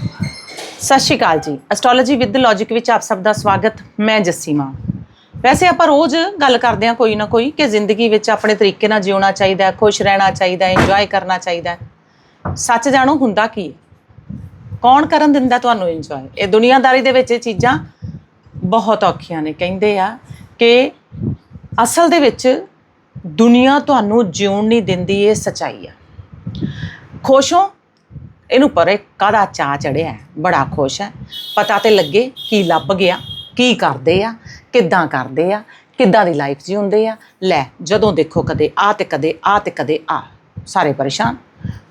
ਸਤਿ ਸ਼੍ਰੀ ਅਕਾਲ ਜੀ। Astrology with logic ਵਿੱਚ ਆਪ ਸਭ ਦਾ ਸਵਾਗਤ। ਮੈਂ ਜੱਸੀ ਮਾਂ ਵੈਸੇ ਆਪਾਂ ਰੋਜ਼ ਗੱਲ ਕਰਦੇ ਹਾਂ ਕੋਈ ਨਾ ਕੋਈ ਕਿ ਜ਼ਿੰਦਗੀ ਵਿੱਚ ਆਪਣੇ ਤਰੀਕੇ ਨਾਲ ਜਿਉਣਾ ਚਾਹੀਦਾ ਹੈ, ਖੁਸ਼ ਰਹਿਣਾ ਚਾਹੀਦਾ ਹੈ ਇੰਜੋਏ ਕਰਨਾ ਚਾਹੀਦਾ ਹੈ। ਸੱਚ ਜਾਣੋ ਹੁੰਦਾ ਕੀ ਹੈ? ਕੌਣ ਕਰਨ ਦਿੰਦਾ ਤੁਹਾਨੂੰ ਇੰਜੋਏ ਇਹ ਦੁਨੀਆਦਾਰੀ ਦੇ ਵਿੱਚ ਇਹ ਚੀਜ਼ਾਂ ਬਹੁਤ ਔਖੀਆਂ ਨੇ। ਕਹਿੰਦੇ ਆ ਕਿ ਅਸਲ ਦੇ ਵਿੱਚ ਦੁਨੀਆ ਤੁਹਾਨੂੰ ਜਿਉਣ ਨਹੀਂ ਦਿੰਦੀ, ਇਹ ਸਚਾਈ ਆ। ਖੁਸ਼ ਹੋ ਇਹਨੂੰ ਪਰੇ ਕਾਹਦਾ ਚਾ ਚੜਿਆ? ਬੜਾ ਖੁਸ਼ ਹੈ। ਪਤਾ ਤੇ ਲੱਗੇ ਕੀ ਲੱਭ ਗਿਆ, ਕੀ ਕਰਦੇ ਆ, ਕਿੱਦਾਂ ਕਰਦੇ ਆ, ਕਿੱਦਾਂ ਦੀ ਲਾਈਫ ਜਿਉਂਦੇ ਆ। ਲੈ, ਜਦੋਂ ਦੇਖੋ ਕਦੇ ਆ ਤੇ ਕਦੇ ਆ ਤੇ ਕਦੇ ਆ ਸਾਰੇ ਪਰੇਸ਼ਾਨ।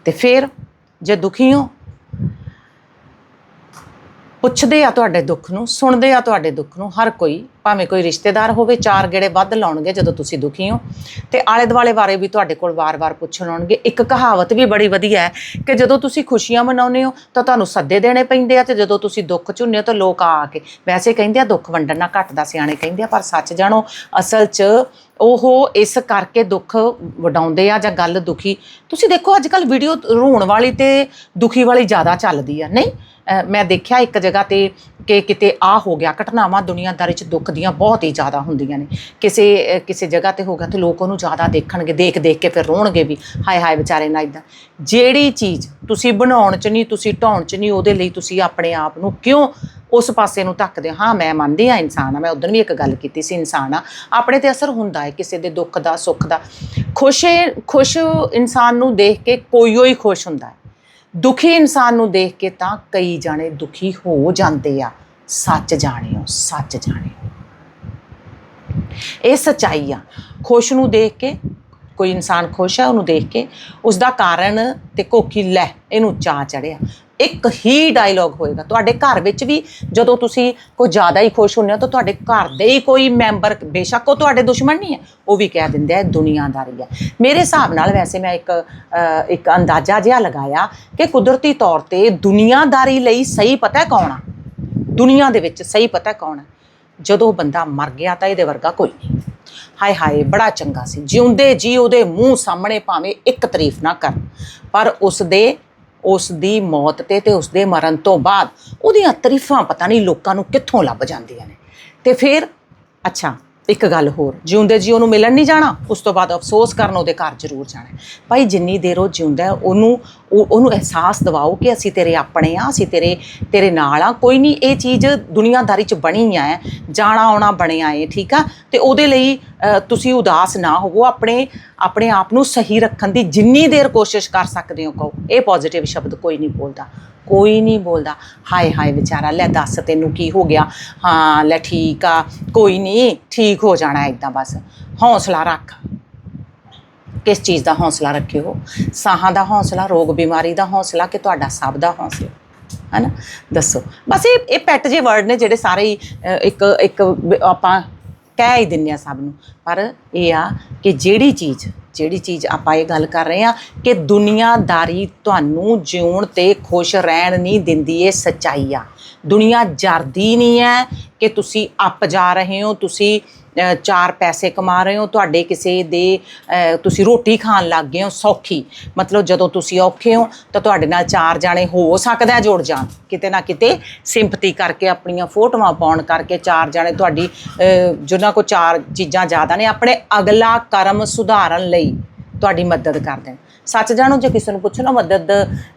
ਤੇ ਫਿਰ ਜੇ ਦੁਖੀ ਹੋ ਪੁੱਛਦੇ ਆ ਤੁਹਾਡੇ ਦੁੱਖ ਨੂੰ, ਸੁਣਦੇ ਆ ਤੁਹਾਡੇ ਦੁੱਖ ਨੂੰ, ਹਰ ਕੋਈ, ਭਾਵੇਂ ਕੋਈ ਰਿਸ਼ਤੇਦਾਰ ਹੋਵੇ, ਚਾਰ ਗੇੜੇ ਵੱਧ ਲਾਉਣਗੇ ਜਦੋਂ ਤੁਸੀਂ ਦੁਖੀ ਹੋ। ਤੇ ਆਲੇ ਦੁਆਲੇ ਬਾਰੇ ਵੀ ਤੁਹਾਡੇ ਕੋਲ ਵਾਰ-ਵਾਰ ਪੁੱਛਣ ਆਉਣਗੇ। ਇੱਕ ਕਹਾਵਤ ਵੀ ਬੜੀ ਵਧੀਆ ਹੈ ਕਿ ਜਦੋਂ ਤੁਸੀਂ ਖੁਸ਼ੀਆਂ ਮਨਾਉਂਦੇ ਹੋ, ਤਾਂ ਤੁਹਾਨੂੰ ਸੱਦੇ ਦੇਣੇ ਪੈਂਦੇ ਆ ਤੇ ਜਦੋਂ ਤੁਸੀਂ ਦੁੱਖ ਚ ਹੁੰਦੇ ਹੋ, ਤਾਂ ਲੋਕ ਆ ਕੇ, ਵੈਸੇ ਕਹਿੰਦੇ ਆ ਦੁੱਖ ਵੰਡਣ ਨਾਲ ਘਟਦਾ ਸਿਆਣੇ ਕਹਿੰਦੇ ਆ, ਪਰ ਸੱਚ ਜਾਣੋ, ਅਸਲ 'ਚ ਉਹ ਇਸ ਕਰਕੇ ਦੁੱਖ ਵਡਾਉਂਦੇ ਆ ਜਾਂ ਗੱਲ ਦੁਖੀ। ਤੁਸੀਂ ਦੇਖੋ ਅੱਜ ਕੱਲ ਵੀਡੀਓ ਰੋਣ ਵਾਲੀ ਤੇ ਦੁਖੀ ਵਾਲੀ ਜ਼ਿਆਦਾ ਚੱਲਦੀ ਆ। ਨਹੀਂ ਮੈਂ ਦੇਖਿਆ ਇੱਕ ਜਗ੍ਹਾ ਤੇ ਕਿ ਕਿਤੇ ਆ ਹੋ ਗਿਆ, ਘਟਨਾਵਾਂ ਦੁਨੀਆਦਾਰੀ 'ਚ ਦੁੱਖ ਦੀਆਂ ਬਹੁਤ ਹੀ ਜ਼ਿਆਦਾ ਹੁੰਦੀਆਂ ਨੇ। ਕਿਸੇ ਕਿਸੇ ਜਗ੍ਹਾ ਤੇ ਹੋ ਗਿਆ ਤੇ ਲੋਕ ਉਹਨੂੰ ਜ਼ਿਆਦਾ ਦੇਖਣਗੇ ਦੇਖ ਦੇਖ ਕੇ ਫਿਰ ਰੋਣਗੇ ਵੀ, ਹਾਏ ਹਾਏ, ਵਿਚਾਰੇ ਨਾਲ ਇਦਾਂ ਜਿਹੜੀ ਚੀਜ਼ ਤੁਸੀਂ ਬਣਾਉਣ 'ਚ ਨਹੀਂ, ਤੁਸੀਂ ਢਾਉਣ 'ਚ ਨਹੀਂ, ਉਹਦੇ ਲਈ ਤੁਸੀਂ ਆਪਣੇ ਆਪ ਨੂੰ ਕਿਉਂ ਉਸ ਪਾਸੇ ਨੂੰ ਧੱਕਦੇ ਹਾਂ। ਮੈਂ ਮੰਨਦੀ ਆ ਇਨਸਾਨ ਆ। ਮੈਂ ਉਦੋਂ ਵੀ ਇੱਕ ਗੱਲ ਕੀਤੀ ਸੀ, ਇਨਸਾਨ ਆ। ਆਪਣੇ ਤੇ ਅਸਰ ਹੁੰਦਾ ਹੈ ਕਿਸੇ ਦੇ ਦੁੱਖ ਦਾ, ਸੁੱਖ ਦਾ। ਖੁਸ਼ ਖੁਸ਼ ਇਨਸਾਨ ਨੂੰ ਦੇਖ ਕੇ ਕੋਈ ਹੀ ਖੁਸ਼ ਹੁੰਦਾ ਹੈ। ਦੁਖੀ ਇਨਸਾਨ ਨੂੰ ਦੇਖ ਕੇ ਤਾਂ ਕਈ ਜਾਣੇ ਦੁਖੀ ਹੋ ਜਾਂਦੇ ਆ। ਸੱਚ ਜਾਣਿਓ ਸੱਚ ਜਾਣਿਓ। ਇਹ ਸਚਾਈ ਆ। ਖੁਸ਼ ਨੂੰ ਦੇਖ ਕੇ, ਕੋਈ ਇਨਸਾਨ ਖੁਸ਼ ਹੈ ਉਹਨੂੰ ਦੇਖ ਕੇ ਉਸ ਦਾ ਕਾਰਨ ਤੇ ਕੋਕੀ ਲੈ, ਇਹਨੂੰ ਚਾ ਚੜਿਆ ਇੱਕ ਹੀ ਡਾਇਲੋਗ ਹੋਏਗਾ। ਤੁਹਾਡੇ ਘਰ ਵਿੱਚ ਵੀ ਜਦੋਂ ਤੁਸੀਂ ਕੋਈ ਜ਼ਿਆਦਾ ਹੀ ਖੁਸ਼ ਹੁੰਦੇ ਹੋ, ਤਾਂ ਤੁਹਾਡੇ ਘਰ ਦੇ ਹੀ ਕੋਈ ਮੈਂਬਰ ਬੇਸ਼ੱਕ ਉਹ ਤੁਹਾਡੇ ਦੁਸ਼ਮਣ ਨਹੀਂ ਹੈ, ਉਹ ਵੀ ਕਹਿ ਦਿੰਦੇ ਹੈ ਦੁਨੀਆਦਾਰੀ ਹੈ। ਮੇਰੇ ਹਿਸਾਬ ਨਾਲ ਵੈਸੇ ਮੈਂ ਇੱਕ ਇੱਕ ਅੰਦਾਜ਼ਾ ਜਿਹਾ ਲਗਾਇਆ ਕਿ ਕੁਦਰਤੀ ਤੌਰ ਤੇ ਦੁਨੀਆਦਾਰੀ ਲਈ ਸਹੀ ਪਤਾ ਕੌਣ ਆ? ਦੁਨੀਆ ਦੇ ਵਿੱਚ ਸਹੀ ਪਤਾ ਕੌਣ ਆ? ਜਦੋਂ ਬੰਦਾ ਮਰ ਗਿਆ ਤਾਂ ਇਹਦੇ ਵਰਗਾ ਕੋਈ ਨਹੀਂ। ਹਾਏ ਹਾਏ, ਬੜਾ ਚੰਗਾ ਸੀ। ਜਿਉਂਦੇ ਜੀ ਉਹਦੇ ਮੂੰਹ ਸਾਹਮਣੇ ਭਾਵੇਂ ਇੱਕ ਤਾਰੀਫ ਨਾ ਕਰ, ਪਰ ਉਸ ਦੇ ਉਸ ਦੀ ਮੌਤ ਤੇ ਤੇ ਉਸ ਦੇ ਮਰਨ ਤੋਂ ਬਾਅਦ ਉਹਦੀਆਂ ਤਾਰੀਫਾਂ ਪਤਾ ਨਹੀਂ ਲੋਕਾਂ ਨੂੰ ਕਿੱਥੋਂ ਲੱਭ ਜਾਂਦੀਆਂ ਨੇ। ਤੇ ਫਿਰ, ਅੱਛਾ ਇੱਕ ਗੱਲ ਹੋਰ, ਜਿਉਂਦੇ ਜੀ ਉਹਨੂੰ ਮਿਲਣ ਨਹੀਂ ਜਾਣਾ, ਉਸ ਤੋਂ ਬਾਅਦ ਅਫਸੋਸ ਕਰਨ ਉਹਦੇ ਘਰ ਜ਼ਰੂਰ ਜਾਣਾ। ਭਾਈ ਜਿੰਨੀ ਦੇਰ ਉਹ ਜਿਉਂਦਾ ਉਹਨੂੰ, ਉਹ- ਉਹਨੂੰ ਅਹਿਸਾਸ ਦਿਵਾਓ ਕਿ ਅਸੀਂ ਤੇਰੇ ਆਪਣੇ ਆ ਅਸੀਂ ਤੇਰੇ ਤੇਰੇ ਨਾਲ ਆ ਕੋਈ ਨਹੀਂ, ਇਹ ਚੀਜ਼ ਦੁਨੀਆਦਾਰੀ 'ਚ ਬਣੀ ਆ ਹੈ ਜਾਣਾ ਆਉਣਾ ਬਣਿਆ ਏ, ਠੀਕ ਆ? ਤੇ ਉਹਦੇ ਲਈ ਤੁਸੀਂ ਉਦਾਸ ਨਾ ਹੋਵੋ, ਆਪਣੇ ਆਪਣੇ ਆਪ ਨੂੰ ਸਹੀ ਰੱਖਣ ਦੀ ਜਿੰਨੀ ਦੇਰ ਕੋਸ਼ਿਸ਼ ਕਰ ਸਕਦੇ ਹੋ ਕਹੋ। ਇਹ ਪੋਜ਼ਿਟਿਵ ਸ਼ਬਦ ਕੋਈ ਨਹੀਂ ਬੋਲਦਾ। ਕੋਈ ਨਹੀਂ ਬੋਲਦਾ। ਹਾਏ ਹਾਏ ਵਿਚਾਰਾ, ਲੈ ਦੱਸ ਤੈਨੂੰ ਕੀ ਹੋ ਗਿਆ? ਹਾਂ, ਲੈ ਠੀਕ ਆ, ਕੋਈ ਨਹੀਂ, ਠੀਕ ਹੋ ਜਾਣਾ ਇਦਾਂ ਬਸ। ਹੌਸਲਾ ਰੱਖ। ਕਿਸ ਚੀਜ਼ ਦਾ ਹੌਸਲਾ ਰੱਖਿਓ? ਸਾਹਾਂ ਦਾ ਹੌਸਲਾ, ਰੋਗ ਬਿਮਾਰੀ ਦਾ ਹੌਸਲਾ ਕਿ ਤੁਹਾਡਾ ਸਭ ਦਾ ਹੌਸਲਾ? ਹੈਨਾ? ਦੱਸੋ। ਬਸ ਇਹ ਇਹ ਪੈਟ ਜੇ ਵਰਡ ਨੇ ਜਿਹੜੇ ਸਾਰੇ ਹੀ ਇੱਕ ਇੱਕ ਆਪਾਂ ਕਹਿ ਹੀ ਦਿੰਨੇ ਆ ਸਭ ਨੂੰ। ਪਰ ਇਹ ਆ ਕਿ ਜਿਹੜੀ ਚੀਜ਼ ਜਿਹੜੀ ਚੀਜ਼ ਆਪਾਂ ਇਹ ਗੱਲ ਕਰ ਰਹੇ ਆ ਕਿ ਦੁਨੀਆਦਾਰੀ ਤੁਹਾਨੂੰ ਜਿਉਣ ਤੇ ਖੁਸ਼ ਰਹਿਣ ਨਹੀਂ ਦਿੰਦੀ, ਇਹ ਸੱਚਾਈ ਆ। ਦੁਨੀਆ ਜਰਦੀ ਨਹੀਂ ਹੈ ਕਿ ਤੁਸੀਂ ਅੱਪ ਜਾ ਰਹੇ ਹੋ, ਤੁਸੀਂ ਚਾਰ ਪੈਸੇ ਕਮਾ ਰਹੇ ਹੋ ਤੁਹਾਡੇ ਕਿਸੇ ਦੇ ਤੁਸੀਂ ਰੋਟੀ ਖਾਣ ਲੱਗ ਗਏ ਹੋ ਸੌਖੀ। ਮਤਲਬ ਜਦੋਂ ਤੁਸੀਂ ਔਖੇ ਹੋ ਤਾਂ ਤੁਹਾਡੇ ਨਾਲ ਚਾਰ ਜਾਣੇ ਹੋ ਸਕਦਾ ਜੁੜ ਜਾਣ। ਕਿਤੇ ਨਾ ਕਿਤੇ ਸਿੰਪਥੀ ਕਰਕੇ ਆਪਣੀਆਂ ਫੋਟੋਆਂ ਪਾਉਣ ਕਰਕੇ ਚਾਰ ਜਾਣੇ ਤੁਹਾਡੀ ਅ, ਜਿਨ੍ਹਾਂ ਕੋ ਚਾਰ ਚੀਜ਼ਾਂ ਜ਼ਿਆਦਾ ਨੇ ਆਪਣੇ ਅਗਲਾ ਕਰਮ ਸੁਧਾਰਨ ਲਈ ਤੁਹਾਡੀ ਮਦਦ ਕਰ ਦੇਣ। ਸੱਚ ਜਾਣੋ, ਜੇ ਕਿਸੇ ਨੂੰ ਪੁੱਛੋ ਨਾ ਮਦਦ,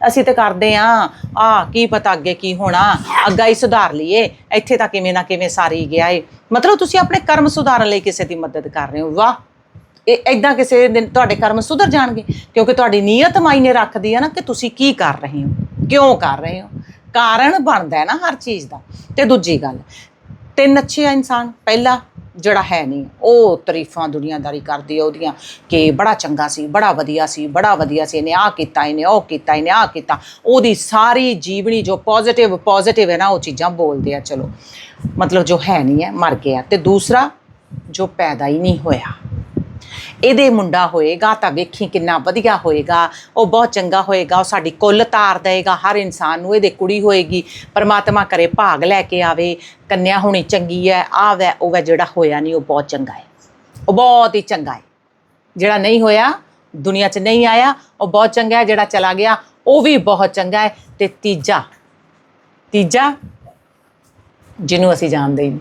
ਅਸੀਂ ਤੇ ਕਰਦੇ ਆ। ਆ, ਕੀ ਪਤਾ ਅੱਗੇ ਕੀ ਹੋਣਾ। ਅੱਗਾ ਹੀ ਸੁਧਾਰ ਲਈਏ। ਇੱਥੇ ਤਾਂ ਕਿਵੇਂ ਨਾ ਕਿਵੇਂ ਸਾਰੀ ਗਿਆ ਏ। ਮਤਲਬ ਤੁਸੀਂ ਆਪਣੇ ਕਰਮ ਸੁਧਾਰਨ ਲਈ ਕਿਸੇ ਦੀ ਮਦਦ ਕਰ ਰਹੇ ਹੋ। ਵਾਹ! ਇਹ ਐਦਾਂ ਕਿਸੇ ਦਿਨ ਤੁਹਾਡੇ ਕਰਮ ਸੁਧਰ ਜਾਣਗੇ। ਕਿਉਂਕਿ ਤੁਹਾਡੀ ਨੀਅਤ ਮਾਇਨੇ ਰੱਖਦੀ ਹੈ ਨਾ ਕਿ ਤੁਸੀਂ ਕੀ ਕਰ ਰਹੇ ਹੋ। ਕਿਉਂ ਕਰ ਰਹੇ ਹੋ? ਕਾਰਨ ਬਣਦਾ ਹੈ ਨਾ ਹਰ ਚੀਜ਼ ਦਾ। ਤੇ ਦੂਜੀ ਗੱਲ, ਤਿੰਨ ਅੱਛੇ ਆ ਇਨਸਾਨ। ਪਹਿਲਾ ਜਿਹੜਾ ਹੈ ਨਹੀਂ ਉਹ ਤਾਰੀਫਾਂ ਦੁਨੀਆਦਾਰੀ ਕਰਦੀ ਹੈ ਉਹਦੀਆਂ ਕਿ ਬੜਾ ਚੰਗਾ ਸੀ, ਬੜਾ ਵਧੀਆ ਸੀ, ਬੜਾ ਵਧੀਆ ਸੀ, ਇਹਨੇ ਆਹ ਕੀਤਾ, ਇਹਨੇ ਉਹ ਕੀਤਾ, ਇਹਨੇ ਆਹ ਕੀਤਾ। ਉਹਦੀ ਸਾਰੀ ਜੀਵਨੀ ਜੋ ਪੋਜ਼ਿਟਿਵ ਪੋਜ਼ਿਟਿਵ ਹੈ ਨਾ, ਉਹ ਚੀਜ਼ਾਂ ਬੋਲਦੇ ਆ, ਚਲੋ। ਮਤਲਬ ਜੋ ਹੈ ਨਹੀਂ ਹੈ, ਮਰ ਗਿਆ। ਤੇ ਦੂਸਰਾ, ਜੋ ਪੈਦਾ ਹੀ ਨਹੀਂ ਹੋਇਆ। ਇਹਦੇ ਮੁੰਡਾ ਹੋਏਗਾ ਤਾਂ ਵੇਖੀ ਕਿੰਨਾ ਵਧੀਆ ਹੋਏਗਾ, ਉਹ ਬਹੁਤ ਚੰਗਾ ਹੋਏਗਾ, ਉਹ ਸਾਡੀ ਕੁੱਲ ਤਾਰ ਦੇਗਾ ਹਰ ਇਨਸਾਨ ਨੂੰ ਇਹਦੇ ਕੁੜੀ ਹੋਏਗੀ, ਪਰਮਾਤਮਾ ਕਰੇ ਭਾਗ ਲੈ ਕੇ ਆਵੇ, ਕੰਨਿਆ ਹੋਣੀ ਚੰਗੀ ਹੈ ਆ ਵੈ, ਉਹ ਵੈ ਜਿਹੜਾ ਹੋਇਆ ਨਹੀਂ ਉਹ ਬਹੁਤ ਚੰਗਾ ਹੈ ਉਹ ਬਹੁਤ ਹੀ ਚੰਗਾ ਹੈ ਜਿਹੜਾ ਨਹੀਂ ਹੋਇਆ, ਦੁਨੀਆ 'ਚ ਨਹੀਂ ਆਇਆ, ਉਹ ਬਹੁਤ ਚੰਗਾ ਹੈ ਜਿਹੜਾ ਚਲਾ ਗਿਆ, ਉਹ ਵੀ ਬਹੁਤ ਚੰਗਾ ਹੈ ਤੇ ਤੀਜਾ ਤੀਜਾ, ਜਿਹਨੂੰ ਅਸੀਂ ਜਾਣਦੇ ਹੀ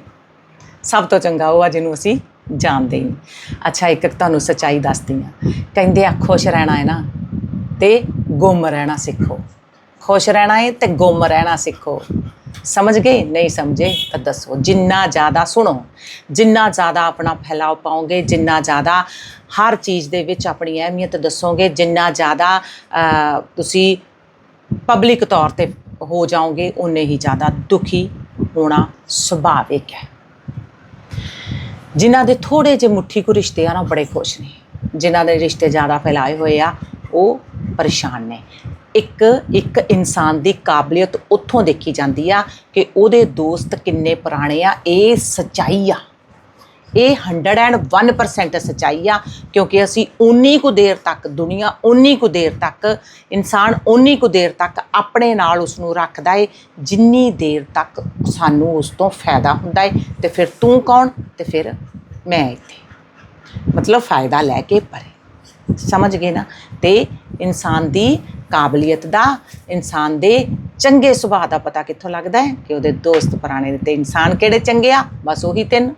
ਸਭ ਤੋਂ ਚੰਗਾ ਉਹ ਆ ਜਿਹਨੂੰ ਅਸੀਂ ਜਾਣਦੇ ਹੀ ਨਹੀਂ ਅੱਛਾ, ਇੱਕ ਤੁਹਾਨੂੰ ਸੱਚਾਈ ਦੱਸਦੀ ਆ ਕਹਿੰਦੇ ਆ, ਖੁਸ਼ ਰਹਿਣਾ ਹੈ ਨਾ ਤੇ ਗੁੰਮ ਰਹਿਣਾ ਸਿੱਖੋ। ਖੁਸ਼ ਰਹਿਣਾ ਹੈ ਤੇ ਗੁੰਮ ਰਹਿਣਾ ਸਿੱਖੋ। ਸਮਝ ਗਏ? ਨਹੀਂ ਸਮਝੇ ਤਾਂ ਦੱਸੋ। ਜਿੰਨਾ ਜ਼ਿਆਦਾ ਸੁਣੋ, ਜਿੰਨਾ ਜ਼ਿਆਦਾ ਆਪਣਾ ਫੈਲਾਅ ਪਾਓਗੇ, ਜਿੰਨਾ ਜ਼ਿਆਦਾ ਹਰ ਚੀਜ਼ ਦੇ ਵਿੱਚ ਆਪਣੀ ਅਹਿਮੀਅਤ ਦੱਸੋਗੇ, ਜਿੰਨਾ ਜ਼ਿਆਦਾ ਤੁਸੀਂ ਪਬਲਿਕ ਤੌਰ ਤੇ ਹੋ ਜਾਓਗੇ ਉਨੇ ਹੀ ਜ਼ਿਆਦਾ ਦੁਖੀ ਹੋਣਾ ਸੁਭਾਵਿਕ ਹੈ। ਜਿਨ੍ਹਾਂ ਦੇ ਥੋੜੇ ਜਿਹੇ ਮੁੱਠੀ ਕੁ ਰਿਸ਼ਤੇ ਆ ਨਾ ਬੜੇ ਖੁਸ਼ ਨੇ। ਜਿਨ੍ਹਾਂ ਦੇ ਰਿਸ਼ਤੇ ਜ਼ਿਆਦਾ ਫੈਲਾਏ ਹੋਏ ਆ, ਉਹ ਪਰੇਸ਼ਾਨ ਨੇ। ਇੱਕ ਇੱਕ ਇਨਸਾਨ ਦੀ ਕਾਬਲੀਅਤ ਉੱਥੋਂ ਦੇਖੀ ਜਾਂਦੀ ਆ ਕਿ ਉਹਦੇ ਦੋਸਤ ਕਿੰਨੇ ਪੁਰਾਣੇ ਆ, ਇਹ ਸਚਾਈ ਆ। ਇਹ 101% ਸਚਾਈ ਆ, ਕਿਉਂਕਿ ਅਸੀਂ ਉਨੀ ਕੁ ਦੇਰ ਤੱਕ ਦੁਨੀਆ ਉਨੀ ਕੁ ਦੇਰ ਤੱਕ, ਇਨਸਾਨ ਉਨੀ ਕੁ ਦੇਰ ਤੱਕ ਆਪਣੇ ਨਾਲ ਉਸ ਨੂੰ ਰੱਖਦਾ ਏ, ਜਿੰਨੀ ਦੇਰ ਤੱਕ ਸਾਨੂੰ ਉਸ ਤੋਂ ਫਾਇਦਾ ਹੁੰਦਾ ਏ। ਤੇ ਫਿਰ ਤੂੰ ਕੌਣ? ਤੇ ਫਿਰ ਮੈਂ ਇੱਥੇ। ਮਤਲਬ ਫਾਇਦਾ ਲੈ ਕੇ ਪਰੇ। ਸਮਝ ਗਏ ਨਾ? ਤੇ ਇਨਸਾਨ ਦੀ ਕਾਬਲੀਅਤ ਦਾ, ਇਨਸਾਨ ਦੇ ਚੰਗੇ ਸੁਭਾਅ ਦਾ ਪਤਾ ਕਿੱਥੋਂ ਲੱਗਦਾ ਹੈ ਕਿ ਉਹਦੇ ਦੋਸਤ ਪੁਰਾਣੇ ਨੇ ਤੇ ਇਨਸਾਨ ਕਿਹੜੇ ਚੰਗੇ ਆ? ਬਸ ਉਹੀ ਤਿੰਨ।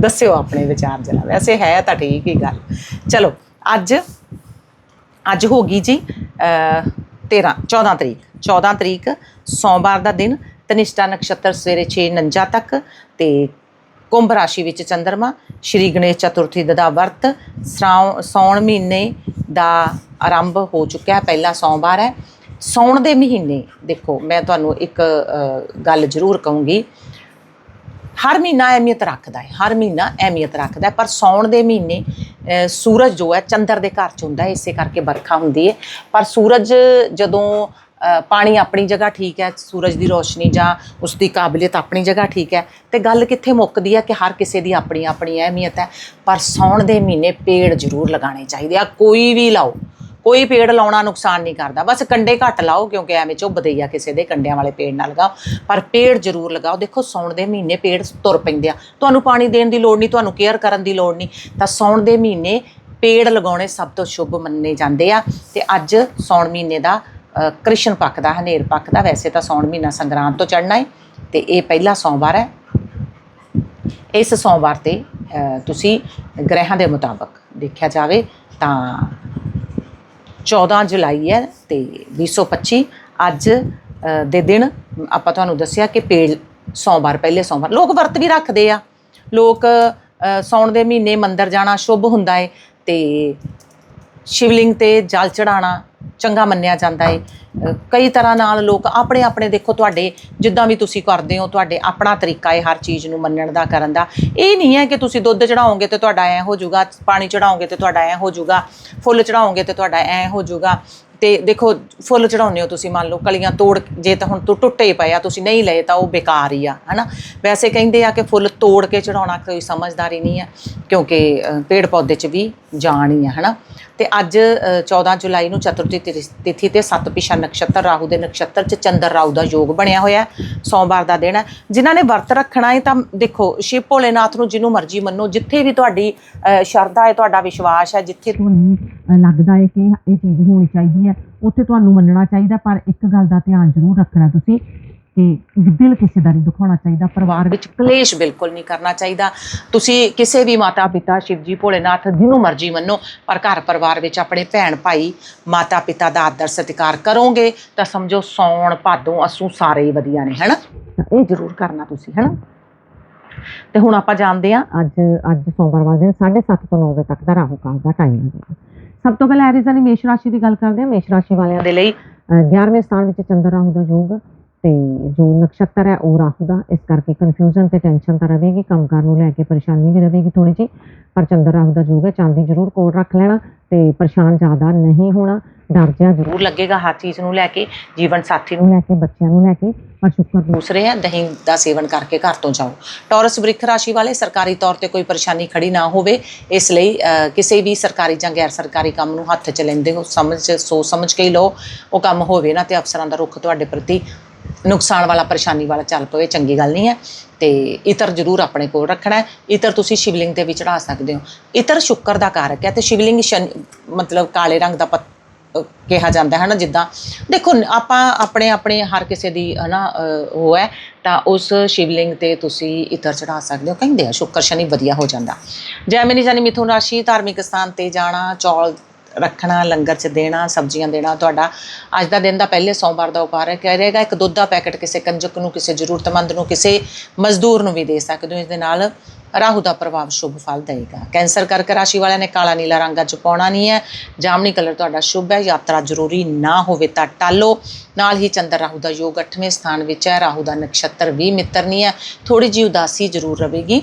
ਦੱਸਿਓ ਆਪਣੇ ਵਿਚਾਰ ਜਰਾ। ਵੈਸੇ ਹੈ ਤਾਂ ਠੀਕ ਹੀ ਗੱਲ। ਚਲੋ ਅੱਜ ਅੱਜ ਹੋ ਗਈ ਜੀ ਅ, 13 14 ਤਰੀਕ। 14 ਤਰੀਕ ਸੋਮਵਾਰ ਦਾ ਦਿਨ ਤਨਿਸ਼ਟਾ ਨਕਸ਼ਤਰ ਸਵੇਰੇ 6:49 ਤੱਕ ਤੇ ਕੁੰਭ ਰਾਸ਼ੀ ਵਿੱਚ ਚੰ드ਰਮਾ ਸ਼੍ਰੀ ਗਣੇਸ਼ ਚਤੁਰਥੀ ਦਾ ਵਰਤ ਸਰਾਉ- ਸੌਣ ਮਹੀਨੇ ਦਾ ਆਰੰਭ ਹੋ ਚੁੱਕਿਆ ਹੈ ਪਹਿਲਾ ਸੋਮਵਾਰ ਹੈ। ਸੌਣ ਦੇ ਮਹੀਨੇ ਦੇਖੋ ਮੈਂ ਤੁਹਾਨੂੰ ਇੱਕ ਗੱਲ ਜ਼ਰੂਰ ਕਹੂੰਗੀ। ਹਰ ਮਹੀਨਾ ਅਹਿਮੀਅਤ ਰੱਖਦਾ ਹੈ, ਹਰ ਮਹੀਨਾ ਅਹਿਮੀਅਤ ਰੱਖਦਾ ਪਰ ਸੌਣ ਦੇ ਮਹੀਨੇ ਸੂਰਜ ਜੋ ਹੈ ਚੰਦਰ ਦੇ ਘਰ ਚ ਹੁੰਦਾ ਹੈ, ਇਸੇ ਕਰਕੇ ਵਰਖਾ ਹੁੰਦੀ ਹੈ। ਪਰ ਸੂਰਜ ਜਦੋਂ ਪਾਣੀ ਆਪਣੀ ਜਗ੍ਹਾ ਠੀਕ ਹੈ, ਸੂਰਜ ਦੀ ਰੋਸ਼ਨੀ ਜਾਂ ਉਸ ਦੀ ਕਾਬਲੀਅਤ ਆਪਣੀ ਜਗ੍ਹਾ ਠੀਕ ਹੈ, ਤੇ ਗੱਲ ਕਿੱਥੇ ਮੁੱਕਦੀ ਹੈ ਕਿ ਹਰ ਕਿਸੇ ਦੀ ਆਪਣੀ ਆਪਣੀ ਅਹਿਮੀਅਤ ਹੈ। ਪਰ ਸੌਣ ਦੇ ਮਹੀਨੇ ਪੇੜ ਜ਼ਰੂਰ ਲਗਾਉਣੇ ਚਾਹੀਦੇ ਆ, ਕੋਈ ਵੀ ਲਾਓ। ਕੋਈ ਪੇੜ ਲਾਉਣਾ ਨੁਕਸਾਨ ਨਹੀਂ ਕਰਦਾ। ਬਸ ਕੰਡੇ ਘੱਟ ਲਾਓ ਕਿਉਂਕਿ ਐਵੇਂ ਚੁੱਭਦੇ ਆ ਕਿਸੇ ਦੇ ਕੰਡਿਆਂ ਵਾਲੇ ਪੇੜ ਨਾ ਲਗਾਓ ਪਰ ਪੇੜ ਜ਼ਰੂਰ ਲਗਾਓ। ਦੇਖੋ, ਸੌਣ ਦੇ ਮਹੀਨੇ ਪੇੜ ਤੁਰ ਪੈਂਦੇ ਆ। ਤੁਹਾਨੂੰ ਪਾਣੀ ਦੇਣ ਦੀ ਲੋੜ ਨਹੀਂ, ਤੁਹਾਨੂੰ ਕੇਅਰ ਕਰਨ ਦੀ ਲੋੜ ਨਹੀਂ। ਤਾਂ ਸੌਣ ਦੇ ਮਹੀਨੇ ਪੇੜ ਲਗਾਉਣੇ ਸਭ ਤੋਂ ਸ਼ੁਭ ਮੰਨੇ ਜਾਂਦੇ ਆ। ਤੇ ਅੱਜ ਸੌਣ ਮਹੀਨੇ ਦਾ ਕ੍ਰਿਸ਼ਨ ਪੱਖ ਦਾ, ਹਨੇਰ ਪੱਖ ਦਾ। ਵੈਸੇ ਤਾਂ ਸੌਣ ਮਹੀਨਾ ਸੰਗਰਾਂਦ ਤੋਂ ਚੜ੍ਹਨਾ ਹੈ ਤੇ ਇਹ ਪਹਿਲਾ ਸੋਮਵਾਰ ਹੈ। ਇਸ ਸੋਮਵਾਰ ਤੇ ਤੁਸੀਂ ਗ੍ਰਹਿਾਂ ਦੇ ਮੁਤਾਬਕ ਦੇਖਿਆ ਜਾਵੇ ਤਾਂ 14 ਜੁਲਾਈ ਹੈ ਤੇ 2025 ਅੱਜ ਦੇ ਦਿਨ ਆਪਾਂ ਤੁਹਾਨੂੰ ਦੱਸਿਆ ਕਿ ਪੇੜ ਸੋਮਵਾਰ ਪਹਿਲੇ ਸੋਮਵਾਰ ਲੋਕ ਵਰਤ ਵੀ ਰੱਖਦੇ ਆ। ਲੋਕ ਅ, ਸਾਉਣ ਦੇ ਮਹੀਨੇ ਮੰਦਰ ਜਾਣਾ ਸ਼ੁਭ ਹੁੰਦਾ ਏ ਤੇ ਸ਼ਿਵਲਿੰਗ ਤੇ ਜਲ ਚੜਾਉਣਾ ਚੰਗਾ ਮੰਨਿਆ ਜਾਂਦਾ ਏ। ਅ, ਕਈ ਤਰ੍ਹਾਂ ਨਾਲ ਲੋਕ ਆਪਣੇ ਆਪਣੇ ਦੇਖੋ ਤੁਹਾਡੇ ਜਿੱਦਾਂ ਵੀ ਤੁਸੀਂ ਕਰਦੇ ਹੋ ਤੁਹਾਡੇ ਆਪਣਾ ਤਰੀਕਾ ਏ ਹਰ ਚੀਜ਼ ਨੂੰ ਮੰਨਣ ਦਾ ਕਰਨ ਦਾ। ਇਹ ਨਹੀਂ ਹੈ ਕਿ ਤੁਸੀਂ ਦੁੱਧ ਚੜਾਓਗੇ ਤੇ ਤੁਹਾਡਾ ਐ ਹੋ ਜਾਊਗਾ ਪਾਣੀ ਚੜਾਓਗੇ ਤੇ ਤੁਹਾਡਾ ਐ ਹੋ ਜਾਊਗਾ ਫੁੱਲ ਚੜਾਓਗੇ ਤੇ ਤੁਹਾਡਾ ਐ ਹੋ ਜਾਊਗਾ। ਤੇ ਦੇਖੋ ਫੁੱਲ ਚੜਾਉਂਦੇ ਹੋ ਤੁਸੀਂ ਮੰਨ ਲਓ ਕਲੀਆਂ ਤੋੜ ਜੇ ਤਾਂ ਹੁਣ ਤੁ- ਟੁੱਟੇ ਪਏ ਆ ਤੁਸੀਂ ਨਹੀਂ ਲਏ ਤਾਂ ਉਹ ਬੇਕਾਰ ਹੀ ਆ ਹਨਾ? ਵੈਸੇ ਕਹਿੰਦੇ ਆ ਕਿ ਫੁੱਲ ਤੋੜ ਕੇ ਚੜਾਉਣਾ ਕੋਈ ਸਮਝਦਾਰੀ ਨਹੀਂ ਹੈ ਕਿਉਂਕਿ ਪੇੜ ਪੌਦੇ 'ਚ ਵੀ ਜਾਣ ਹੀ ਆ ਹਨਾ? ਤੇ ਅੱਜ ਅ, 14 ਜੁਲਾਈ ਨੂੰ ਚਤੁਰਥੀ ਤਿਥ- ਤਿਥੀ ਤੇ ਸੱਤ ਪਿਛਾ ਨਕਸ਼ਤਰ ਰਾਹੂ ਦੇ ਨਕਸ਼ਤਰ 'ਚ ਚੰਦਰ ਰਾਹੂ ਦਾ ਯੋਗ ਬਣਿਆ ਹੋਇਆ ਸੋਮਵਾਰ ਦਾ ਦਿਨ ਹੈ। ਜਿਨ੍ਹਾਂ ਨੇ ਵਰਤ ਰੱਖਣਾ ਹੈ ਤਾਂ ਦੇਖੋ ਸ਼ਿਵ ਭੋਲੇਨਾਥ ਨੂੰ ਜਿਹਨੂੰ ਮਰਜ਼ੀ ਮੰਨੋ ਜਿੱਥੇ ਵੀ ਤੁਹਾਡੀ ਸ਼ਰਧਾ ਹੈ ਤੁਹਾਡਾ ਵਿਸ਼ਵਾਸ ਹੈ ਜਿੱਥੇ ਲੱਗਦਾ ਹੈ ਕਿ ਇਹ ਚੀਜ਼ ਹੋਣੀ ਚਾਹੀਦੀ ਹੈ ਉੱਥੇ ਤੁਹਾਨੂੰ ਮੰਨਣਾ ਚਾਹੀਦਾ, ਪਰ ਇੱਕ ਗੱਲ ਦਾ ਧਿਆਨ ਜ਼ਰੂਰ ਰੱਖਣਾ ਤੁਸੀਂ ਕਿ ਦਿਲ ਕਿਸੇ ਦਾ ਨਹੀਂ ਦੁਖਾਉਣਾ ਚਾਹੀਦਾ, ਪਰਿਵਾਰ ਵਿੱਚ ਕਲੇਸ਼ ਬਿਲਕੁਲ ਨਹੀਂ ਕਰਨਾ ਚਾਹੀਦਾ। ਤੁਸੀਂ ਕਿਸੇ ਵੀ ਮਾਤਾ ਪਿਤਾ ਸ਼ਿਵਜੀ, ਭੋਲੇਨਾਥ, ਜਿਹਨੂੰ ਮਰਜ਼ੀ ਮੰਨੋ, ਪਰ ਘਰ ਪਰਿਵਾਰ ਵਿੱਚ ਆਪਣੇ ਭੈਣ ਭਾਈ ਮਾਤਾ ਪਿਤਾ ਦਾ ਆਦਰ ਸਤਿਕਾਰ ਕਰੋਗੇ, ਤਾਂ ਸਮਝੋ ਸੌਣ, ਭਾਦੋਂ, ਅਸੂ ਸਾਰੇ ਹੀ ਵਧੀਆ ਨੇ, ਹੈਨਾ? ਤਾਂ ਇਹ ਜ਼ਰੂਰ ਕਰਨਾ ਤੁਸੀਂ, ਹੈਨਾ? ਤੇ ਹੁਣ ਆਪਾਂ ਜਾਣਦੇ ਹਾਂ, ਅੱਜ ਅੱਜ ਸੋਮਵਾਰ ਵਾਲੇ ਦਿਨ 7:30 ਤੋਂ 9 ਵਜੇ ਤੱਕ ਦਾ ਰਾਹੂ ਕਾਲ ਦਾ ਟਾਈਮ ਹੈ। ਸਭ ਤੋਂ ਪਹਿਲਾਂ ਐਰੀਜ਼ਨ ਮੇਸ਼ ਰਾਸ਼ੀ ਦੀ ਗੱਲ ਕਰਦੇ ਹਾਂ। ਮੇਸ਼ ਰਾਸ਼ੀ ਵਾਲਿਆਂ ਦੇ ਦੇ ਲਈ ਅ, 11ਵੇਂ ਸਥਾਨ ਵਿੱਚ ਚੰਦਰ ਰਾਹੂ ਦਾ ਯੋਗ। ਤੇ ਜੋ ਨਕਸ਼ਤਰ ਹੈ ਉਹ ਰਾਹੂ ਦਾ। ਇਸ ਕਰਕੇ ਕਨਫਿਊਜ਼ਨ ਤੇ ਟੈਨਸ਼ਨ ਤਾਂ ਰਹੇਗੀ ਕੰਮਕਾਰ ਨੂੰ ਲੈ ਕੇ ਪਰੇਸ਼ਾਨੀ ਵੀ ਰਹੇਗੀ ਥੋੜੀ ਜਿਹੀ, ਪਰ ਚੰਦਰ ਰਾਹੂ ਦਾ ਯੋਗ ਹੈ, ਚਾਂਦੀ ਜ਼ਰੂਰ ਕੋਲ ਰੱਖ ਲੈਣਾ ਤੇ ਪਰੇਸ਼ਾਨ ਜ਼ਿਆਦਾ ਨਹੀਂ ਹੋਣਾ, ਡਰ ਜਿਹਾ ਜ਼ਰੂਰ। ਲੱਗੇਗਾ ਹਰ ਚੀਜ਼ ਨੂੰ ਲੈ ਕੇ, ਜੀਵਨ ਸਾਥੀ ਨੂੰ ਲੈ ਕੇ, ਬੱਚਿਆਂ ਨੂੰ ਲੈ ਕੇ, ਪਰ ਸ਼ੁਕਰ ਦੂਸਰੇ ਹੈ, ਦਹੀਂ ਦਾ ਸੇਵਨ ਕਰਕੇ ਘਰ ਤੋਂ ਜਾਓ। ਟੌਰਸ ਬ੍ਰਿਖ ਰਾਸ਼ੀ ਵਾਲੇ ਸਰਕਾਰੀ ਤੌਰ ਤੇ ਕੋਈ ਪਰੇਸ਼ਾਨੀ ਖੜੀ ਨਾ ਹੋਵੇ, ਇਸ ਲਈ ਕਿਸੇ ਵੀ ਸਰਕਾਰੀ ਜਾਂ ਗੈਰ ਸਰਕਾਰੀ ਕੰਮ ਨੂੰ ਹੱਥ 'ਚ ਲੈਂਦੇ ਹੋ, ਸਮਝ, ਸੋਚ ਸਮਝ ਕੇ ਹੀ ਲਓ, ਉਹ ਕੰਮ ਹੋਵੇ ਨਾ ਤੇ ਅਫਸਰਾਂ ਦਾ ਰੁਖ ਤੁਹਾਡੇ ਪ੍ਰਤੀ ਨੁਕਸਾਨ ਵਾਲਾ ਪਰੇਸ਼ਾਨੀ ਵਾਲਾ ਚੱਲ ਪਵੇ ਚੰਗੀ ਗੱਲ ਨਹੀਂ ਹੈ। ਤੇ ਇਤਰ ਜ਼ਰੂਰ ਆਪਣੇ ਕੋਲ ਰੱਖਣਾ ਹੈ। ਇਤਰ ਤੁਸੀਂ ਸ਼ਿਵਲਿੰਗ ਤੇ ਵੀ ਚੜਾ ਸਕਦੇ ਹੋ। ਇਤਰ ਸ਼ੁੱਕਰ ਦਾ ਕਾਰਕ ਹੈ ਤੇ ਸ਼ਿਵਲਿੰਗ ਸ਼ਨ- ਮਤਲਬ ਕਾਲੇ ਰੰਗ ਦਾ ਪੱਤ- ਅ, ਕਿਹਾ ਜਾਂਦਾ ਹੈ ਨਾ ਜਿੱਦਾਂ। ਦੇਖੋ ਆਪਾਂ ਆਪਣੇ ਆਪਣੇ ਹਰ ਕਿਸੇ ਦੀ ਹਨਾ ਅ, ਉਹ ਹੈ ਤਾਂ ਉਸ ਸ਼ਿਵਲਿੰਗ ਤੇ ਤੁਸੀਂ ਇਤਰ ਚੜਾ ਸਕਦੇ ਹੋ। ਕਹਿੰਦੇ ਆ ਸ਼ੁੱਕਰ ਸ਼ਨੀ ਵਧੀਆ ਹੋ ਜਾਂਦਾ। ਜੈਮਨੀ ਜਾਨੀ ਮਿਥੁਨ ਰਾਸ਼ੀ ਧਾਰਮਿਕ ਸਥਾਨ ਤੇ ਜਾਣਾ ਚੌਲ ਰੱਖਣਾ, ਲੰਗਰ ਚ ਦੇਣਾ, ਸਬਜ਼ੀਆਂ ਦੇਣਾ, ਤੁਹਾਡਾ ਅੱਜ ਦਾ ਦਿਨ ਦਾ ਪਹਿਲੇ ਸੋਮਵਾਰ ਦਾ ਉਪਾਰ ਹੈ ਕਹਿ ਰਹੇਗਾ ਇੱਕ ਦੁੱਧ ਦਾ ਪੈਕੇਟ ਕਿਸੇ ਕੰਜਕ ਨੂੰ, ਕਿਸੇ ਜ਼ਰੂਰਤਮੰਦ ਨੂੰ, ਕਿਸੇ ਮਜ਼ਦੂਰ ਨੂੰ ਵੀ ਦੇ ਸਕਦੇ ਹੋ। ਇਸ ਦੇ ਨਾਲ ਰਾਹੂ ਦਾ ਪ੍ਰਭਾਵ ਸ਼ੁਭ ਫਲ ਦੇਵੇਗਾ। ਕੈਂਸਰ ਕਰਕ ਰਾਸ਼ੀ ਵਾਲਿਆਂ ਨੇ ਕਾਲਾ ਨੀਲਾ ਰੰਗ ਅੱਜ ਪਾਉਣਾ ਨਹੀਂ ਹੈ। ਜਾਮਨੀ ਕਲਰ ਤੁਹਾਡਾ ਸ਼ੁਭ ਹੈ। ਯਾਤਰਾ ਜ਼ਰੂਰੀ ਨਾ ਹੋਵੇ ਤਾਂ ਟਾਲੋ। ਨਾਲ ਹੀ ਚੰਦਰ ਰਾਹੂ ਦਾ ਯੋਗ 8ਵੇਂ ਸਥਾਨ ਵਿੱਚ ਹੈ। ਰਾਹੂ ਦਾ ਨਕਸ਼ਤਰ ਵੀ ਮਿੱਤਰ ਨਹੀਂ ਹੈ। ਥੋੜੀ ਜਿਹੀ ਉਦਾਸੀ ਜ਼ਰੂਰ ਰਹੇਗੀ।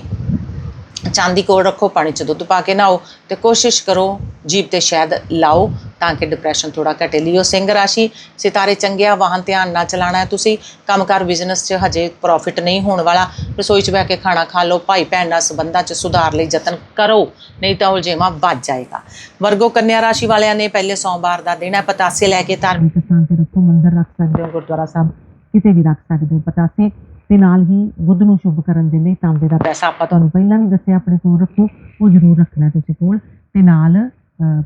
ਚਾਂਦੀ ਕੋਲ ਰੱਖੋ, ਪਾਣੀ 'ਚ ਦੁੱਧ ਪਾ ਕੇ ਨਹਾਓ ਤੇ ਕੋਸ਼ਿਸ਼ ਕਰੋ ਜੀਭ ਤੇ ਸ਼ਹਿਦ ਲਾਓ ਤਾਂ ਕਿ ਡਿਪਰੈਸ਼ਨ ਥੋੜਾ ਘਟੇ ਲਿਓ ਸਿੰਘ ਰਾਸ਼ੀ, ਸਿਤਾਰੇ ਚੰਗਿਆ, ਵਾਹਨ ਧਿਆਨ ਨਾਲ ਚਲਾਣਾ ਹੈ ਤੁਸੀਂ। ਕੰਮਕਾਰ ਬਿਜ਼ਨਸ 'ਚ ਹਜੇ ਪ੍ਰੋਫਿਟ ਨਹੀਂ ਹੋਣ ਵਾਲਾ। ਰਸੋਈ 'ਚ ਬਹਿ ਕੇ ਖਾਣਾ ਖਾ ਲਓ, ਭਾਈ ਭੈਣ ਨਾਲ ਸੰਬੰਧਾਂ 'ਚ ਸੁਧਾਰ ਲਈ ਯਤਨ ਕਰੋ, ਨਹੀਂ ਤਾਂ ਉਲਝੇਵਾਂ ਵੱਜ ਜਾਏਗਾ। ਵਰਗੋ ਕੰਨਿਆ ਰਾਸ਼ੀ ਵਾਲਿਆਂ ਨੇ ਪਹਿਲੇ ਸੋਮਵਾਰ ਦਾ ਦਿਨ ਹੈ, ਪਤਾਸੇ ਲੈ ਕੇ ਧਾਰਮਿਕ ਧਾਰਮਿਕ ਸਥਾਨ ਤੇ ਰੱਖੋ, ਮੰਦਰ ਰੱਖ ਸਕਦੇ ਹੋ, ਗੁਰਦੁਆਰਾ ਸਾਹਿਬ ਕਿਤੇ ਵੀ ਰੱਖ ਸਕਦੇ ਹੋ, ਪਤਾਸੇ ਤੇ ਨਾਲ ਹੀ ਬੁੱਧ ਨੂੰ ਸ਼ੁਭ ਕਰਨ ਦੇ ਲਈ ਤਾਂਬੇ ਦਾ ਪੈਸਾ ਆਪਾਂ ਤੁਹਾਨੂੰ ਪਹਿਲਾਂ ਵੀ ਦੱਸਿਆ ਆਪਣੇ ਕੋਲ ਰੱਖੋ ਉਹ ਜ਼ਰੂਰ ਰੱਖਣਾ ਤੁਸੀਂ ਕੋਲ ਤੇ ਨਾਲ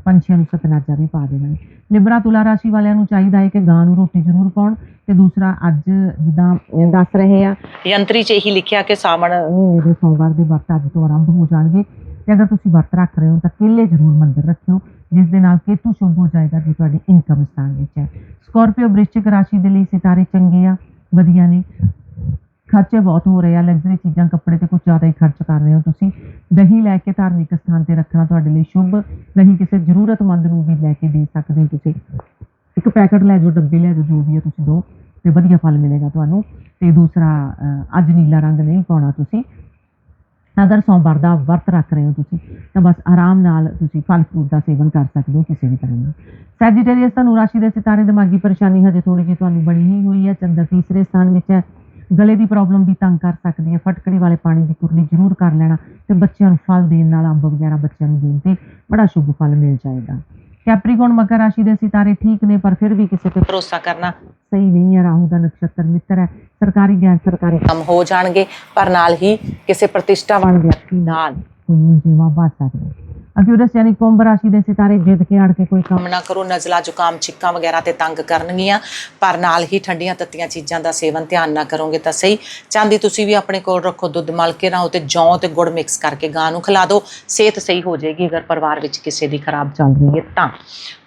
ਪੰਛੀਆਂ ਨੂੰ ਸਤਨਾਜਾ ਵੀ ਪਾ ਦੇਣਾ। ਲਿਬਰਾ ਤੁਲਾ ਰਾਸ਼ੀ ਵਾਲਿਆਂ ਨੂੰ ਚਾਹੀਦਾ ਹੈ ਕਿ ਗਾਂ ਨੂੰ ਰੋਟੀ ਜ਼ਰੂਰ ਪਾਉਣ ਤੇ ਦੂਸਰਾ ਅੱਜ ਜਿੱਦਾਂ ਦੱਸ ਰਹੇ ਆ। ਯੰਤਰੀ 'ਚ ਇਹੀ ਲਿਖਿਆ ਕਿ ਸਾਵਣ ਮਹੀਨੇ ਦੇ ਸੋਮਵਾਰ ਦੇ ਵਰਤ ਅੱਜ ਤੋਂ ਆਰੰਭ ਹੋ ਜਾਣਗੇ ਤੇ ਅਗਰ ਤੁਸੀਂ ਵਰਤ ਰੱਖ ਰਹੇ ਹੋ ਤਾਂ ਕੇਲੇ ਜ਼ਰੂਰ ਮੰਦਰ ਰੱਖਿਓ ਜਿਸ ਦੇ ਨਾਲ ਕੇਤੂ ਸ਼ੁਭ ਹੋ ਜਾਏਗਾ ਜੇ ਤੁਹਾਡੀ ਇਨਕਮ ਸਥਾਨ ਵਿੱਚ ਹੈ। ਸਕਾਰਪੀਓ ਵ੍ਰਿਸ਼ਚਿਕ ਰਾਸ਼ੀ ਦੇ ਲਈ ਸਿਤਾਰੇ ਚੰਗੇ ਆ ਵਧੀਆ ਨੇ। ਖਰਚੇ ਬਹੁਤ ਹੋ ਰਹੇ ਆ ਲਗਜ਼ਰੀ ਚੀਜ਼ਾਂ ਕੱਪੜੇ ਤੇ ਕੁਝ ਜ਼ਿਆਦਾ ਹੀ ਖਰਚ ਕਰ ਰਹੇ ਹੋ ਤੁਸੀਂ। ਦਹੀਂ ਲੈ ਕੇ ਧਾਰਮਿਕ ਸਥਾਨ ਤੇ ਰੱਖਣਾ ਤੁਹਾਡੇ ਲਈ ਸ਼ੁਭ, ਦਹੀਂ ਕਿਸੇ ਜ਼ਰੂਰਤਮੰਦ ਨੂੰ ਵੀ ਲੈ ਕੇ ਦੇ ਸਕਦੇ ਹੋ ਤੁਸੀਂ। ਇੱਕ ਪੈਕਟ ਲੈ ਜਾਓ, ਡੱਬੇ ਲੈ ਜਾਓ, ਜੋ ਵੀ ਹੈ ਤੁਸੀਂ ਦੋ, ਤੇ ਵਧੀਆ ਫਲ ਮਿਲੇਗਾ ਤੁਹਾਨੂੰ। ਤੇ ਦੂਸਰਾ ਅੱਜ ਨੀਲਾ ਰੰਗ ਨਹੀਂ ਪਾਉਣਾ ਤੁਸੀਂ। ਅਗਰ ਸੋਮਵਾਰ ਦਾ ਵਰਤ ਰੱਖ ਰਹੇ ਹੋ ਤੁਸੀਂ, ਤਾਂ ਬਸ ਆਰਾਮ ਨਾਲ ਤੁਸੀਂ ਫਲ ਫਰੂਟ ਦਾ ਸੇਵਨ ਕਰ ਸਕਦੇ ਹੋ ਕਿਸੇ ਵੀ ਤਰ੍ਹਾਂ ਨਾਲ। ਸੈਜੀਟੇਰੀਅਸ ਤੁਹਾਨੂੰ ਰਾਸ਼ੀ ਦੇ ਸਿਤਾਰੇ ਦਿਮਾਗੀ ਪਰੇਸ਼ਾਨੀ ਹਜੇ ਥੋੜੀ ਜਿਹੀ ਤੁਹਾਨੂੰ ਬਣੀ ਹੀ ਹੋਈ ਹੈ, ਚੰਦਰ ਤੀਸਰੇ ਸਥਾਨ ਵਿੱਚ ਹੈ। ਗਲੇ ਦੀ ਪ੍ਰੋਬਲਮ ਵੀ ਤੰਗ ਕਰ ਸਕਦੀ ਹੈ ਫਟਕੜੀ ਵਾਲੇ ਪਾਣੀ ਦੀ ਕੁਰਲੀ ਜ਼ਰੂਰ ਕਰ ਲੈਣਾ ਤੇ ਬੱਚਿਆਂ ਨੂੰ ਫਲ ਦੇਣ ਨਾਲ ਅੰਬ ਵਗੈਰਾ ਬੱਚਿਆਂ ਨੂੰ ਦੇਣ ਤੇ ਬੜਾ ਸ਼ੁਭ ਫਲ ਮਿਲ ਜਾਏਗਾ। ਕੈਪਰੀਕੌਨ ਮਕਰ ਰਾਸ਼ੀ ਦੇ ਸਿਤਾਰੇ ਠੀਕ ਨੇ, ਪਰ ਫਿਰ ਵੀ ਕਿਸੇ ਤੇ ਭਰੋਸਾ ਕਰਨਾ ਸਹੀ ਨਹੀਂ ਹੈ ਰਾਹੂ ਦਾ ਨਕਸ਼ਤਰ ਮਿੱਤਰ ਹੈ। ਸਰਕਾਰੀ ਗੈਰ ਸਰਕਾਰੀ ਕੰਮ ਹੋ ਜਾਣਗੇ, ਪਰ ਨਾਲ ਹੀ ਕਿਸੇ ਪ੍ਰਤਿਸ਼ਠਾਵਾਨ ਵਿਅਕਤੀ ਨਾਲ ਕੋਈ ਮੁੰਜੇਵਾ ਬਾਤ ਸਕਦੇ। ਅਕਿਊਰਸ ਯਾਨੀ ਕੁੰਭ ਰਾਸ਼ੀ ਦੇ ਸਿਤਾਰੇ ਜਿੱਦ ਕੇ ਅੜ ਕੇ ਕੋਈ ਕੰਮ ਨਾ ਕਰੋ, ਨਜ਼ਲਾ, ਜ਼ੁਕਾਮ ਛਿੱਕਾਂ ਵਗੈਰਾ ਤੇ ਤੰਗ ਕਰਨਗੀਆਂ। ਪਰ ਨਾਲ ਹੀ ਠੰਡੀਆਂ ਤੱਤੀਆਂ ਚੀਜ਼ਾਂ ਦਾ ਸੇਵਨ ਧਿਆਨ ਨਾ ਕਰੋਗੇ ਤਾਂ ਸਹੀ। ਚਾਂਦੀ ਤੁਸੀਂ ਵੀ ਆਪਣੇ ਕੋਲ ਰੱਖੋ, ਦੁੱਧ ਮਲ ਕੇ ਨਾ ਤੇ ਜੌਂ ਤੇ ਗੁੜ ਮਿਕਸ ਕਰਕੇ ਗਾਂ ਨੂੰ ਖਿਲਾ ਦਿਓ। ਸਿਹਤ ਸਹੀ ਹੋ ਜਾਏਗੀ ਅਗਰ ਪਰਿਵਾਰ ਵਿੱਚ ਕਿਸੇ ਦੀ ਖਰਾਬ ਚੱਲ ਰਹੀ ਹੈ ਤਾਂ।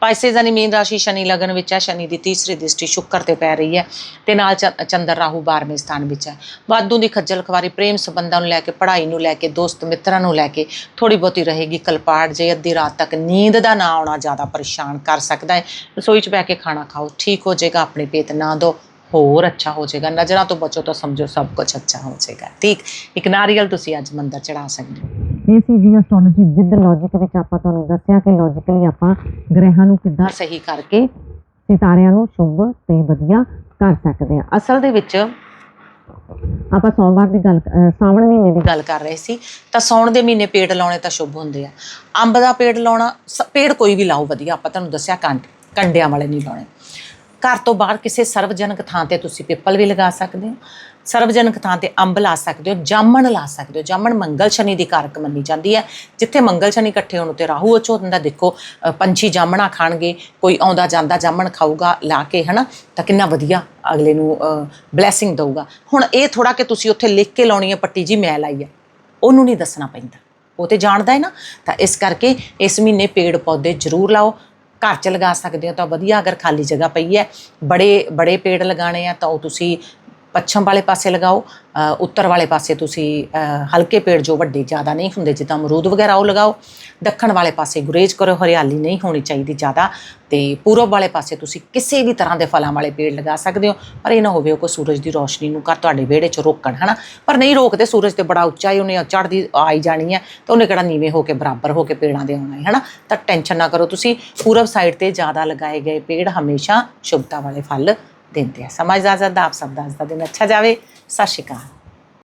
ਪਾਈਸੇਜ਼ ਯਾਨੀ ਮੀਨ ਰਾਸ਼ੀ ਸ਼ਨੀ ਲਗਨ ਵਿੱਚ ਹੈ, ਸ਼ਨੀ ਦੀ ਤੀਸਰੀ ਦ੍ਰਿਸ਼ਟੀ ਸ਼ੁੱਕਰ ਤੇ ਪੈ ਰਹੀ ਹੈ ਤੇ ਨਾਲ ਚੰਦਰ ਰਾਹੂ 12ਵੇਂ ਸਥਾਨ ਵਿੱਚ ਹੈ। ਵਾਧੂ ਦੀ ਖੱਜਲ ਖਵਾਰੀ ਪ੍ਰੇਮ ਸੰਬੰਧਾਂ ਨੂੰ ਲੈ ਕੇ, ਪੜ੍ਹਾਈ ਨੂੰ ਲੈ ਕੇ, ਦੋਸਤ ਮਿੱਤਰਾਂ ਨੂੰ ਲੈ ਕੇ ਥੋੜੀ ਬਹੁਤੀ ਰਹੇਗੀ ਕਲਪਾੜ ਜੇ ਅੱਧੀ ਰਾਤ ਤੱਕ ਨੀਂਦ ਦਾ ਨਾ ਆਉਣਾ ਜ਼ਿਆਦਾ ਪਰੇਸ਼ਾਨ ਕਰ ਸਕਦਾ ਹੈ। ਰਸੋਈ 'ਚ ਬਹਿ ਕੇ ਖਾਣਾ ਖਾਓ ਠੀਕ ਹੋ ਜਾਏਗਾ ਆਪਣੇ ਪੇਟ ਨਾ ਦੋ ਹੋਰ ਅੱਛਾ ਹੋ ਜਾਏਗਾ। ਨਜ਼ਰਾਂ ਤੋਂ ਬਚੋ ਤਾਂ ਸਮਝੋ ਸਭ ਕੁਝ ਅੱਛਾ ਹੋ ਜਾਏਗਾ। ਠੀਕ ਇੱਕ ਨਾਰੀਅਲ ਤੁਸੀਂ ਅੱਜ ਮੰਦਰ ਚੜਾ ਸਕਦੇ ਹੋ। ਇਹ ਸੀ ਜੀ ਐਸਟ੍ਰੋਲੋਜੀ ਵਿਦ ਲੌਜੀਕ ਵਿੱਚ ਆਪਾਂ ਤੁਹਾਨੂੰ ਦੱਸਿਆ ਕਿ ਲੌਜੀਕਲੀ ਆਪਾਂ ਗ੍ਰਹਿਾਂ ਨੂੰ ਕਿੱਦਾਂ ਸਹੀ ਕਰਕੇ ਸਿਤਾਰਿਆਂ ਨੂੰ ਸ਼ੁਭ ਤੇ ਵਧੀਆ ਕਰ ਸਕਦੇ ਆ ਅਸਲ ਦੇ ਵਿੱਚ ਆਪਾਂ ਸੋਮਵਾਰ ਦੀ ਗੱਲ ਅ, ਸਾਵਣ ਮਹੀਨੇ ਦੀ ਗੱਲ ਕਰ ਰਹੇ ਸੀ। ਤਾਂ ਸੌਣ ਦੇ ਮਹੀਨੇ ਪੇੜ ਲਾਉਣੇ ਤਾਂ ਸ਼ੁਭ ਹੁੰਦੇ ਆ। ਅੰਬ ਦਾ ਪੇੜ ਲਾਉਣਾ ਸ- ਪੇੜ ਕੋਈ ਵੀ ਲਾਓ ਵਧੀਆ ਆਪਾਂ ਤੁਹਾਨੂੰ ਦੱਸਿਆ ਕੰਡ ਕੰਡਿਆਂ ਵਾਲੇ ਨਹੀਂ ਲਾਉਣੇ। ਘਰ ਤੋਂ ਬਾਹਰ ਕਿਸੇ ਸਰਵਜਨਕ ਥਾਂ ਤੇ ਤੁਸੀਂ ਪਿੱਪਲ ਵੀ ਲਗਾ ਸਕਦੇ ਹੋ, ਸਰਵਜਨਕ ਥਾਂ ਤੇ ਅੰਬ ਲਾ ਸਕਦੇ ਹੋ, ਜਾਮਣ ਲਾ ਸਕਦੇ ਹੋ। ਜਾਮਣ ਮੰਗਲ ਸ਼ਨੀ ਦੀ ਕਾਰਕ ਮੰਨੀ ਜਾਂਦੀ ਹੈ। ਜਿੱਥੇ ਮੰਗਲ ਸ਼ਨੀ ਇਕੱਠੇ ਹੋਣ ਤੇ ਰਾਹੂ ਅਚੋ ਹੁੰਦਾ, ਦੇਖੋ ਪੰਛੀ ਜਾਮਣਾ ਖਾਣਗੇ, ਕੋਈ ਆਉਂਦਾ ਜਾਂਦਾ ਜਾਮਣ ਖਾਊਗਾ ਲਾ ਕੇ, ਹਨਾ, ਤਾਂ ਕਿੰਨਾ ਵਧੀਆ ਅਗਲੇ ਨੂੰ ਬਲੇਸਿੰਗ ਦਊਗਾ। ਹੁਣ ਇਹ ਥੋੜਾ ਕਿ ਤੁਸੀਂ ਉੱਥੇ ਲਿਖ ਕੇ ਲਾਉਣੀ ਹੈ, ਪੱਟੀ ਜੀ ਮੈਂ ਲਾਈ ਹੈ, ਉਹਨੂੰ ਨਹੀਂ ਦੱਸਣਾ ਪੈਂਦਾ। ਉਹ ਤੇ ਜਾਣਦਾ ਹੈ ਨਾ, ਤਾਂ ਇਸ ਕਰਕੇ ਇਸ ਮਹੀਨੇ ਪੇੜ ਪੌਦੇ ਜ਼ਰੂਰ ਲਾਓ ਘਰ 'ਚ ਲਗਾ ਸਕਦੇ ਹੋ ਤਾਂ ਵਧੀਆ, ਅਗਰ ਖਾਲੀ ਜਗ੍ਹਾ ਪਈ ਹੈ, ਬੜੇ ਬੜੇ ਪੇੜ ਲਗਾਣੇ ਆ ਤਾਂ ਉਹ ਤੁਸੀਂ ਪੱਛਮ ਵਾਲੇ ਪਾਸੇ ਲਗਾਓ। ਉੱਤਰ ਵਾਲੇ ਪਾਸੇ ਤੁਸੀਂ ਹਲਕੇ ਪੇੜ ਜੋ ਵੱਡੇ ਜ਼ਿਆਦਾ ਨਹੀਂ ਹੁੰਦੇ, ਜਿੱਦਾਂ ਅਮਰੂਦ ਵਗੈਰਾ ਉਹ ਲਗਾਓ। ਦੱਖਣ ਵਾਲੇ ਪਾਸੇ ਗੁਰੇਜ਼ ਕਰੋ, ਹਰਿਆਲੀ ਨਹੀਂ ਹੋਣੀ ਚਾਹੀਦੀ ਜ਼ਿਆਦਾ। ਤੇ ਪੂਰਬ ਵਾਲੇ ਪਾਸੇ ਤੁਸੀਂ ਕਿਸੇ ਵੀ ਤਰ੍ਹਾਂ ਦੇ ਫਲਾਂ ਵਾਲੇ ਪੇੜ ਲਗਾ ਸਕਦੇ ਹੋ, ਪਰ ਇਹ ਨਾ ਹੋਵੇ ਉਹ ਕੋਈ ਸੂਰਜ ਦੀ ਰੋਸ਼ਨੀ ਨੂੰ ਕਰ ਤੁਹਾਡੇ ਵਿਹੜੇ 'ਚ ਰੋਕਣ, ਹਨਾ? ਪਰ ਨਹੀਂ ਰੋਕਦੇ, ਸੂਰਜ ਤੇ ਬੜਾ ਉੱਚਾ ਹੀ ਉਹਨੇ ਚੜ੍ਹਦੀ ਆਈ ਜਾਣੀ ਹੈ, ਤਾਂ ਉਹਨੇ ਕਿਹੜਾ ਨੀਵੇਂ ਹੋ ਕੇ ਬਰਾਬਰ ਹੋ ਕੇ ਪੇੜਾਂ ਦੇ ਆਉਣਾ ਹੈ, ਹਨਾ? ਤਾਂ ਟੈਨਸ਼ਨ ਨਾ ਕਰੋ ਤੁਸੀਂ, ਪੂਰਬ ਸਾਈਡ ਤੇ ਜ਼ਿਆਦਾ ਲਗਾਏ ਗਏ ਪੇੜ ਹਮੇਸ਼ਾ ਸ਼ੁਭਤਾ ਵਾਲੇ ਫਲ ਦਿੰਦੇ ਆ। ਸਮਝਦਾਰ ਜਦ ਆਪ ਸਭ ਦਾ ਅੱਜ ਦਾ ਦਿਨ ਅੱਛਾ ਜਾਵੇ। ਸਤਿ ਸ਼੍ਰੀ ਅਕਾਲ